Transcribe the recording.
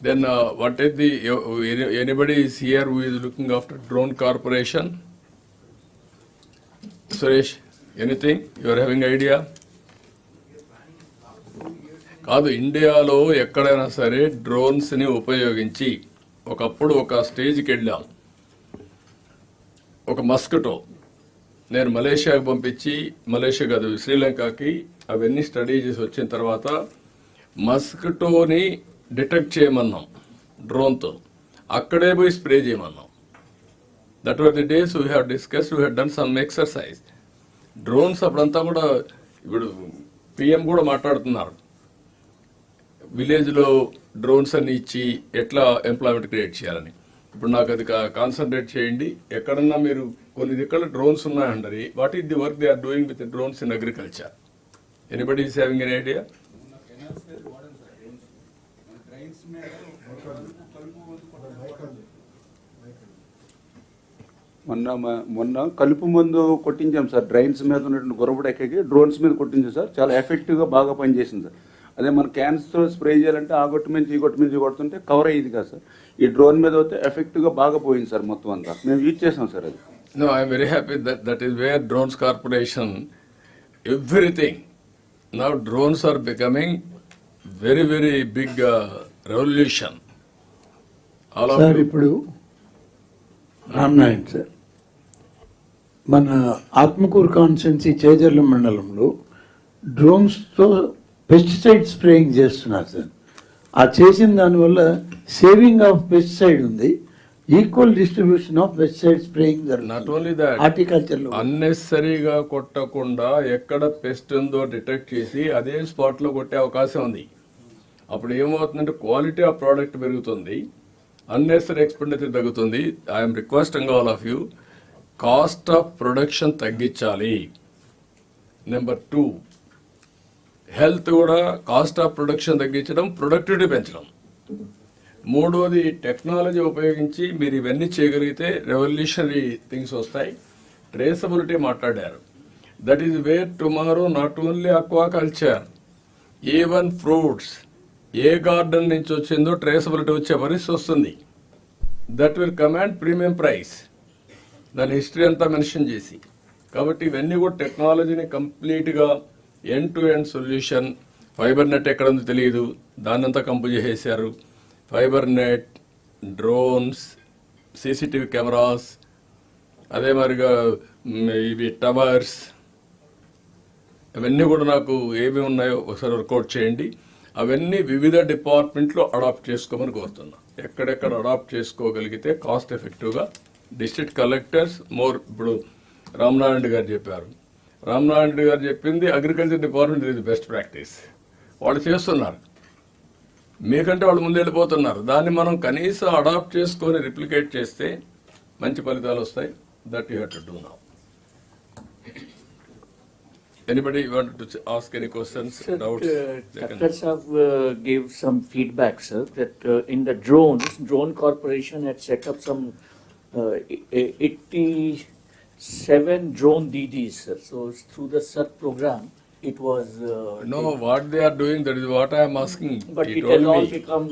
Then uh, what is the, uh, anybody is here who is looking after drone corporation? Suresh, anything? You are having idea? కాదు ఇండియాలో ఎక్కడైనా సరే డ్రోన్స్ని ఉపయోగించి ఒకప్పుడు ఒక స్టేజ్కి వెళ్ళాం ఒక మస్కిటో నేను మలేషియాకి పంపించి మలేషియా కాదు శ్రీలంకకి అవన్నీ స్టడీ చేసి వచ్చిన తర్వాత మస్కిటోని డిటెక్ట్ చేయమన్నాం. డ్రోన్తో. అక్కడే పోయి spray చేయమన్నాం. That were the days we have discuss we have done some exercise drones అప్పుడంతా కూడా ఇప్పుడు పిఎం కూడా మాట్లాడుతున్నారు. విలేజ్లో డ్రోన్స్ అన్ని ఇచ్చి ఎట్లా ఎంప్లాయ్మెంట్ క్రియేట్ చేయాలని. ఇప్పుడు నాకు అది కాన్సన్ట్రేట్ చేయండి. ఎక్కడన్నా మీరు కొన్ని దిక్కల డ్రోన్స్ ఉన్నాయండి. What is the work they are doing with drones in agriculture anybody is having an idea మొన్న మొన్న కలుపు మందు కొట్టించాం సార్. డ్రైన్స్ మీద ఉన్నటువంటి గుర్రపుడు డ్రోన్స్ మీద కొట్టించాం సార్. చాలా ఎఫెక్టివ్గా బాగా పనిచేసింది సార్. అదే మన క్యాన్స్తో స్ప్రే చేయాలంటే ఆ గొట్టు నుంచి ఈ గొట్టు నుంచి కొడుతుంటే కవర్ అయ్యింది కదా సార్. ఈ డ్రోన్ మీద అయితే ఎఫెక్టివ్గా బాగా పోయింది సార్ మొత్తం అంతా. మేము యూజ్ చేసాం సార్ అది. No I'm very happy that that is where drones corporation everything Now drones are becoming very very big of sir. ఇప్పుడు రామ్నారాయణ సార్ మన ఆత్మకూరు కాన్స్టెన్సీ చేజర్ల మండలంలో డ్రోన్స్తో పెస్టిసైడ్ స్ప్రేయింగ్ చేస్తున్నారు సార్. ఆ చేసిన దానివల్ల సేవింగ్ ఆఫ్ పెస్టిసైడ్ ఉంది. Equal distribution of pesticide spraying only that, హార్టికల్చర్లో అన్నెసరీగా కొట్టకుండా ఎక్కడ పెస్ట్ ఉందో డిటెక్ట్ చేసి అదే స్పాట్లో కొట్టే అవకాశం ఉంది. అప్పుడు ఏమవుతుందంటే క్వాలిటీ ఆఫ్ ప్రోడక్ట్ పెరుగుతుంది అన్నెసరీ ఎక్స్పెండిచర్ తగ్గుతుంది. I'm requesting all of you cost of production తగ్గించాలి. నెంబర్ టూ హెల్త్ కూడా కాస్ట్ ఆఫ్ ప్రొడక్షన్ తగ్గించడం ప్రొడక్టివిటీ పెంచడం. మూడోది టెక్నాలజీ ఉపయోగించి మీరు ఇవన్నీ చేయగలిగితే రెవల్యూషనరీ థింగ్స్ వస్తాయి. ట్రేసబిలిటీ మాట్లాడారు. That is where tomorrow not only aquaculture even fruits A garden నుంచి వచ్చిందో ట్రేసబిలిటీ వచ్చే పరిస్థితి వస్తుంది. That will command premium price దాని హిస్టరీ అంతా మెన్షన్ చేసి. కాబట్టి ఇవన్నీ కూడా టెక్నాలజీని కంప్లీట్గా end to end solution fiber net ఎక్కడ ఉందో తెలియదు. దాన్నంతా కంపు చేసేసారు fiber net drones CCTV cameras అదే మరిగా ఇవి టవర్స్ అవన్నీ కూడా నాకు ఏమి ఉన్నాయో ఒకసారి వర్కౌట్ చేయండి. అవన్నీ వివిధ డిపార్ట్మెంట్లో అడాప్ట్ చేసుకోమని కోరుతున్నా. ఎక్కడెక్కడ అడాప్ట్ చేసుకోగలిగితే కాస్ట్ ఎఫెక్టివ్గా డిస్ట్రిక్ట్ కలెక్టర్స్ మోర్ ఇప్పుడు రామనారాయణ గారు చెప్పారు. రామనారాయణ గారు చెప్పింది అగ్రికల్చర్ డిపార్ట్మెంట్ ఇది బెస్ట్ ప్రాక్టీస్. వాళ్ళు చేస్తున్నారు. మీకంటే వాళ్ళు ముందు వెళ్ళిపోతున్నారు. దాన్ని మనం కనీసం అడాప్ట్ చేసుకొని రిప్లికేట్ చేస్తే మంచి ఫలితాలు వస్తాయి. That you have to do now. Anybody want to ask any questions, Sir, uh, doubts? uh, have can- Dr. Saab uh, gave some feedback, sir, that uh, in the drones, drone corporation had set up some uh, 87 drone DDs, sir. So through the CERT program, it was. uh, No, what they are doing, that is what I am asking. But it told has all become